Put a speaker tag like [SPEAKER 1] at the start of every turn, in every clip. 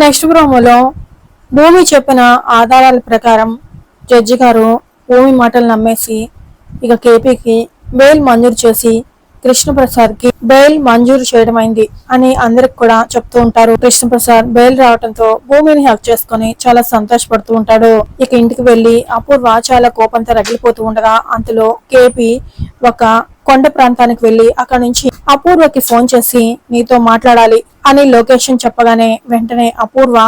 [SPEAKER 1] Next ప్రోమోలో భూమి చెప్పిన ఆధారాల ప్రకారం జడ్జి గారు భూమి మాటలు నమ్మేసి ఇక కేపీకి బెయిల్ మంజూరు చేసి కృష్ణప్రసాద్కి బెయిల్ మంజూరు చేయడం అయింది అని అందరికి కూడా చెప్తూ ఉంటారు. కృష్ణప్రసాద్ బెయిల్ రావడంతో భూమిని హక్ చేసుకుని చాలా సంతోషపడుతూ ఉంటాడు. ఇక ఇంటికి వెళ్ళి అపూర్వ చాలా కోపంతో రగిలిపోతూ ఉండగా అంతలో కేపీ ఒక కొండ ప్రాంతానికి వెళ్ళి అక్కడ నుంచి అపూర్వకి ఫోన్ చేసి నీతో మాట్లాడాలి. అని లొకేషన్ చెప్పగానే వెంటనే అపూర్వ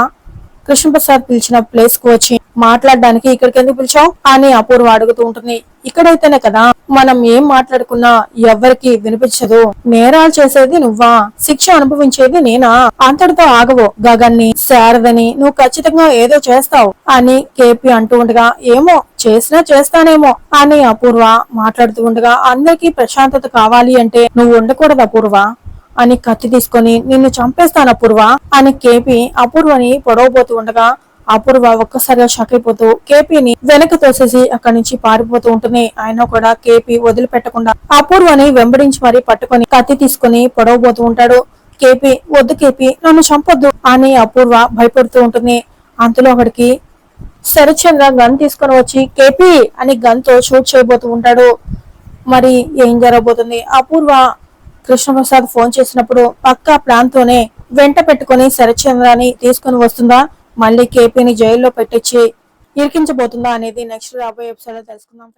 [SPEAKER 1] కృష్ణప్రసాద్ పిలిచిన ప్లేస్కు వచ్చి మాట్లాడడానికి ఇక్కడికి ఎందుకు పిలిచావు అని అపూర్వ అడుగుతూ ఉంటుంది. ఇక్కడైతేనే కదా మనం ఏం మాట్లాడుకున్నా ఎవ్వరికి వినిపించదు. నేరాలు చేసేది నువ్వా? శిక్ష అనుభవించేది నేనా? అంతటితో ఆగవు. గగన్ని శారదని నువ్వు ఖచ్చితంగా ఏదో చేస్తావు అని కేపీ అంటూ ఉండగా ఏమో చేసినా చేస్తానేమో అని అపూర్వ మాట్లాడుతూ ఉండగా అందరికీ ప్రశాంతత కావాలి అంటే నువ్వు ఉండకూడదు అపూర్వ. అని కత్తి తీసుకొని నిన్ను చంపేస్తాను అపూర్వ అని కేపి అపూర్వని పొడవబోతూ ఉండగా అపూర్వ ఒక్కసారిగా షాక్ అయిపోతూ కేపీని వెనక్కి తోసేసి అక్కడి నుంచి పారిపోతూ ఉంటుంది ఆయన కూడా కేపీ వదిలిపెట్టకుండా అపూర్వని వెంబడించి మరీ పట్టుకొని కత్తి తీసుకొని పొడవబోతూ ఉంటాడు. కేపీ వద్దు కేపీ నన్ను చంపొద్దు అని అపూర్వ భయపడుతూ ఉంటుంది అంతలో అక్కడికి శరచంద్ర గన్ తీసుకొని వచ్చి కేపీ అని గన్తో షూట్ చేయబోతూ ఉంటాడు. మరి ఏం జరగబోతుంది? అపూర్వ కృష్ణప్రసాద్ ఫోన్ చేసినప్పుడు పక్కా ప్లాన్తోనే వెంట పెట్టుకుని శరచంద్రాన్ని తీసుకుని వస్తుందా? మళ్ళీ కేపీని జైల్లో పెట్టించి ఇరికించబోతుందా అనేది నెక్స్ట్ రాబోయే ఎపిసోడ్లో తెలుసుకుందాం